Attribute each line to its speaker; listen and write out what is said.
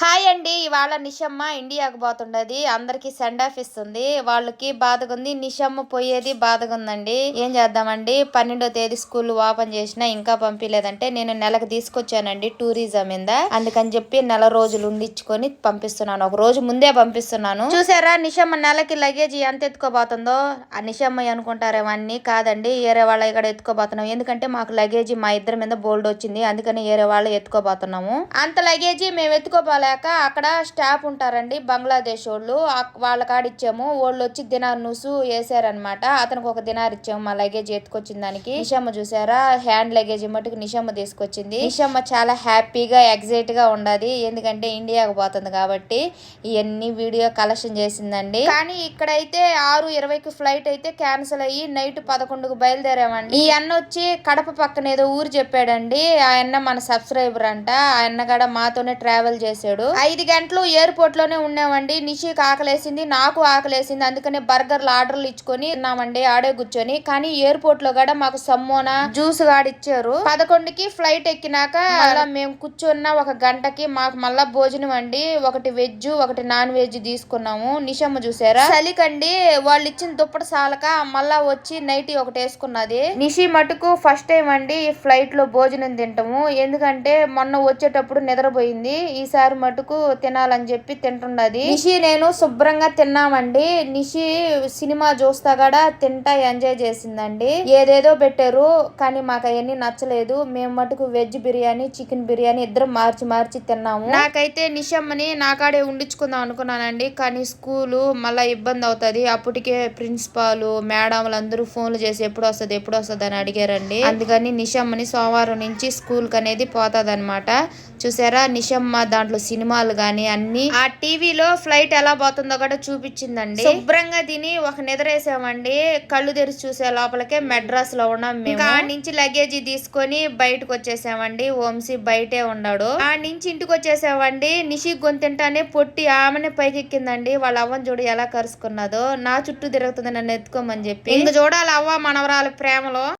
Speaker 1: Hi అండి ఇవాళ నిషమ్మ ఇండియాకు పోతుండది. అందరికి సెండ్ ఆఫ్ ఇస్తుంది. వాళ్ళకి బాధగా ఉంది నిషమ్మ పోయేది బాధగా ఉందండి ఏం చేద్దామండి? పన్నెండో తేదీ స్కూల్ ఓపెన్ చేసినా ఇంకా పంపించలేదంటే నేను నెలకు తీసుకొచ్చానండి టూరిజం మీద. అందుకని చెప్పి నెల రోజులు ఉండిచ్చుకొని పంపిస్తున్నాను. ఒక రోజు ముందే పంపిస్తున్నాను. చూసారా నిషమ్మ నెలకి లగేజ్ ఎంత ఎత్తుకోబోతుందో? ఆ నిషమ్మ అనుకుంటారేమో అన్ని కాదండి వేరే వాళ్ళ ఇక్కడ ఎత్తుకోబోతున్నాం. ఎందుకంటే మాకు లగేజ్ మా ఇద్దరి మీద బోల్డ్ వచ్చింది. అందుకని వేరే వాళ్ళు ఎత్తుకోబోతున్నాము. అంత లగేజ్ మేము ఎత్తుకోపోలేక అక్కడ స్టాఫ్ ఉంటారండి బంగ్లాదేశ్ వాళ్ళు. వాళ్ళ కాడ ఇచ్చాము వాళ్ళు వచ్చి దినార్ నుసు వేసారనమాట అతనికి ఒక దినార్ ఇచ్చాము మా లగేజ్ ఎత్తుకొచ్చిన దానికి. నిషమ్మ చూసారా? హ్యాండ్ లగేజ్ మటుకు నిషమ్మ తీసుకొచ్చింది. నిషమ్మ చాలా హ్యాపీగా ఎగ్జైట్గా ఉండదు. ఎందుకంటే ఇండియాకు పోతుంది కాబట్టి ఇవన్నీ వీడియో కలెక్షన్ చేసిందండి. కానీ ఇక్కడైతే ఆరు ఇరవైకి ఫ్లైట్ అయితే క్యాన్సిల్ అయ్యి నైట్ పదకొండుకు బయలుదేరామండి. ఈ అన్న వచ్చి కడప పక్కన ఏదో ఊరు చెప్పాడండి. ఆ అన్న మన సబ్స్క్రైబర్ అంట. ఆ అన్న కూడా మాతోనే ట్రావెల్ చేసాడు. చేశాడు. ఐదు గంటలు ఎయిర్పోర్ట్లోనే ఉన్నామండి. నిషికి ఆకలేసింది నాకు ఆకలేసింది. అందుకనే బర్గర్లు ఆర్డర్లు ఇచ్చుకొని తిన్నామండి ఆడే కూర్చొని. కానీ ఎయిర్పోర్ట్లో కూడా మాకు సమ్మోనా జ్యూస్ గాడిచ్చారు. పదకొండుకి ఫ్లైట్ ఎక్కినాక అలా మేము కూర్చున్న ఒక గంటకి మాకు మళ్ళా భోజనం అండి. ఒకటి వెజ్ ఒకటి నాన్ వెజ్ తీసుకున్నాము. నిషమ్మ చూసారా? చలికండి వాళ్ళు ఇచ్చిన దుప్పటి సాలక మళ్ళా వచ్చి నైట్ ఒకటి వేసుకున్నది. నిషి మటుకు ఫస్ట్ టైం అండి ఈ ఫ్లైట్లో భోజనం తింటాము. ఎందుకంటే మొన్న వచ్చేటప్పుడు నిద్రపోయింది. ఈసారి మటుకు తినాలని చెప్పి తింటున్నది. నిషి నేను శుభ్రంగా తిన్నామండి. నిషి సినిమా చూస్తా కూడా తింటా ఎంజాయ్ చేసిందండి. ఏదేదో పెట్టారు కానీ మాకు అవన్నీ నచ్చలేదు. మేము మటుకు వెజ్ బిర్యానీ చికెన్ బిర్యానీ ఇద్దరం మార్చి మార్చి తిన్నాము. నాకైతే నిషమ్మని నాకాడే ఉండించుకుందాం అనుకున్నానండి. కానీ స్కూలు మళ్ళీ ఇబ్బంది అవుతుంది. అప్పటికే ప్రిన్సిపాల్ మేడంలు అందరూ ఫోన్లు చేసి ఎప్పుడు వస్తుంది ఎప్పుడు వస్తుంది అని అడిగారండి. అందుకని నిషమ్మని సోమవారం నుంచి స్కూల్కి అనేది పోతుంది చూసారా నిషమ్మ దాంట్లో సినిమాలు గాని అన్ని ఆ టీవీలో ఫ్లైట్ ఎలా పోతుందో కూడా చూపించిందండి. శుభ్రంగా తిని ఒక నిద్రేసామండి. కళ్ళు తెరిచి చూసే లోపలకే మెడ్రాస్లో ఉన్నాం మేము. ఆ నుంచి లగేజ్ తీసుకొని బయటకు వచ్చేసామండి. వంశీ బయటే ఉన్నాడు ఆ నుంచి ఇంటికి వచ్చేసామండి. నిషి గొంతింటానే పొట్టి ఆమెనే పైకెక్కిందండి. వాళ్ళ అవ్వని చూడు ఎలా కరుచుకున్నదో నా చుట్టూ తిరుగుతుంది నన్ను ఎత్తుకోమని చెప్పి. ఇంక చూడాలి అవ్వ మనవరాల ప్రేమలో.